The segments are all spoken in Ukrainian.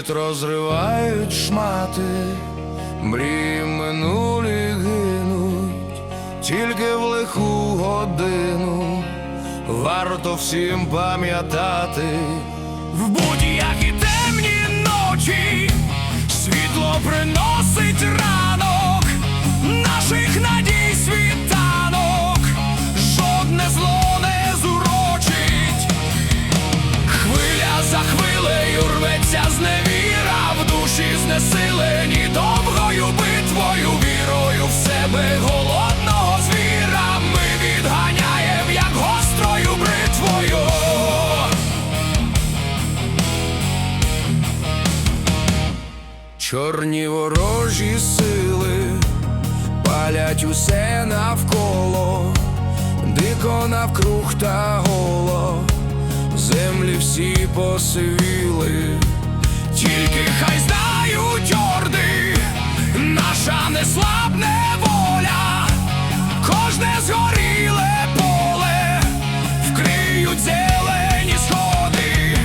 світ розривають шмати, мрії минулі гинуть, тільки в лиху годину варто всім пам'ятати. В будь-які знесилені довгою битвою, вірою в себе голодного звіра. Ми відганяєм, як гострою бритвою. Чорні ворожі сили палять усе навколо, дико навкруг та голо, землі всі посивіли, тільки хай орди, наша неслабне воля, кожне згоріле поле, вкриють зелені сходи.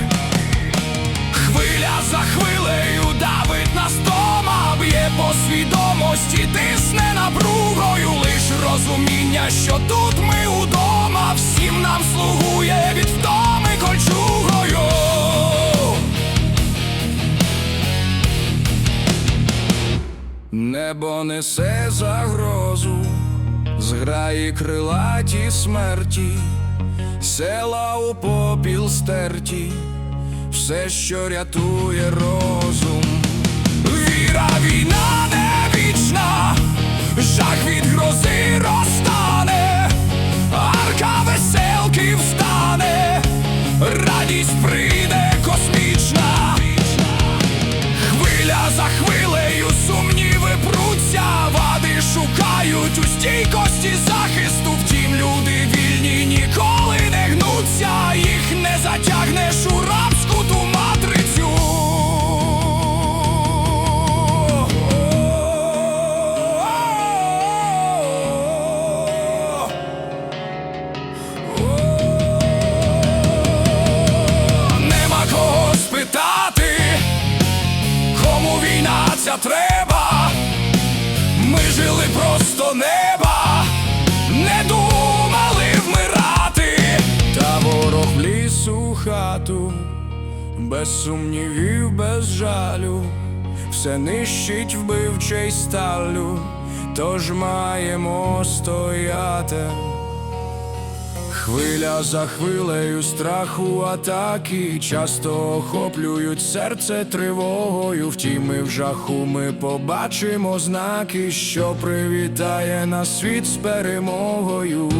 Хвиля за хвилею давить на стома, б'є по свідомості, тисне напругою, лиш розуміння, що тут ми удома, всім нам слугує від втоми Небо несе загрозу, зграї крилаті смерті, села у попіл стерті, все, що рятує розум. Віра, війна не вічна, треба. Ми жили просто неба, не думали вмирати. Та ворог вліз у хату, без сумнівів, без жалю, все нищить вбивчий сталю, тож маємо стояти. Хвиля за хвилею страху атаки часто охоплюють серце тривогою. Втім, ми в жаху ми побачимо знаки, що привітає нас світ з перемогою.